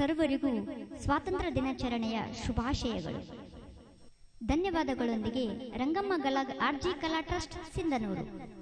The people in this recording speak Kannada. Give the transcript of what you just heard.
ಸರ್ವರಿಗೂ ಸ್ವಾತಂತ್ರ್ಯ ದಿನಾಚರಣೆಯ ಶುಭಾಶಯಗಳು. ಧನ್ಯವಾದಗಳೊಂದಿಗೆ ರಂಗಮ್ಮ ಗಲಾ ಆರ್ಜಿ ಕಲಾ ಟ್ರಸ್ಟ್ ಸಿಂಧನೂರು.